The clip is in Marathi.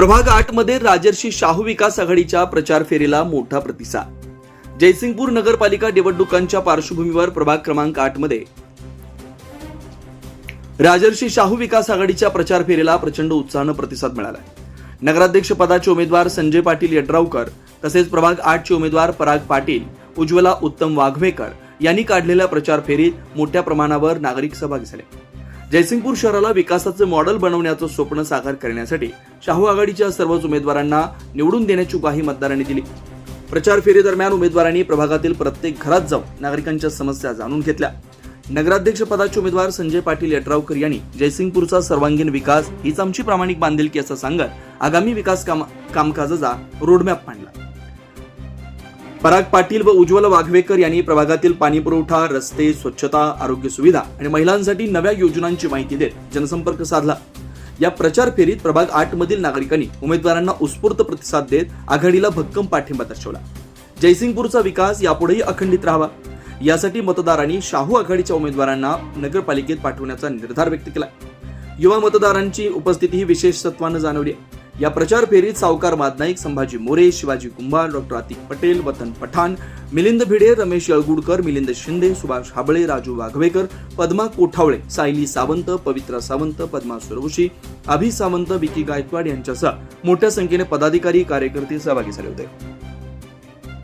प्रभाग आठमध्ये राजर्षी शाहू विकास आघाडीच्या प्रचार फेरीला मोठा प्रतिसाद. जयसिंगपूर नगरपालिका निवडणुकांच्या पार्श्वभूमीवर प्रभाग क्रमांक आठमध्ये. राजर्षी शाहू विकास आघाडीच्या प्रचार फेरीला प्रचंड उत्साहानं प्रतिसाद मिळाला नगराध्यक्ष पदाचे उमेदवार संजय पाटील यड्रावकर तसेच प्रभाग आठचे उमेदवार पराग पाटील उज्ज्वला उत्तम वाघवेकर यांनी काढलेल्या प्रचार फेरीत मोठ्या प्रमाणावर नागरिक सहभागी झाले. जयसिंगपूर शहराला विकासाचं मॉडेल बनवण्याचं स्वप्न साकार करण्यासाठी शाहू आघाडीच्या सर्वच उमेदवारांना निवडून देण्याची ग्वाही मतदारांनी दिली. प्रचार फेरीदरम्यान उमेदवारांनी प्रभागातील प्रत्येक घरात जाऊन नागरिकांच्या समस्या जाणून घेतल्या. नगराध्यक्ष पदाचे उमेदवार संजय पाटील यड्रावकर यांनी जयसिंगपूरचा सर्वांगीण विकास हीच आमची प्रामाणिक बांधिलकी असं सांगत आगामी विकास काम कामकाजाचा रोडमॅप मांडला. पराग पाटील व उज्ज्वल वाघवेकर यांनी प्रभागातील पाणी पुरवठा रस्ते स्वच्छता आरोग्य सुविधा आणि महिलांसाठी नव्या योजनांची माहिती देत जनसंपर्क साधला. या प्रचार फेरीत प्रभाग आठ मधील नागरिकांनी उमेदवारांना उत्स्फूर्त प्रतिसाद देत आघाडीला भक्कम पाठिंबा दर्शवला. जयसिंगपूरचा विकास यापुढेही अखंडित राहावा. यासाठी मतदारांनी शाहू आघाडीच्या उमेदवारांना नगरपालिकेत पाठवण्याचा निर्धार व्यक्त केला. युवा मतदारांची उपस्थितीही विशेष सत्वानं जाणवली. आहे या प्रचार फेरीत सावकार मादनाईक संभाजी मोरे शिवाजी कुंभार डॉक्टर आतिक पटेल वतन पठाण मिलिंद भिडे रमेश यळगुडकर मिलिंद शिंदे सुभाष हाबळे राजू वाघवेकर पद्मा कोठावळे सायली सावंत पवित्रा सावंत पद्मा सुरवशी अभि सावंत विकी गायकवाड यांच्यासह मोठ्या संख्येने पदाधिकारी कार्यकर्ते सहभागी झाले होते.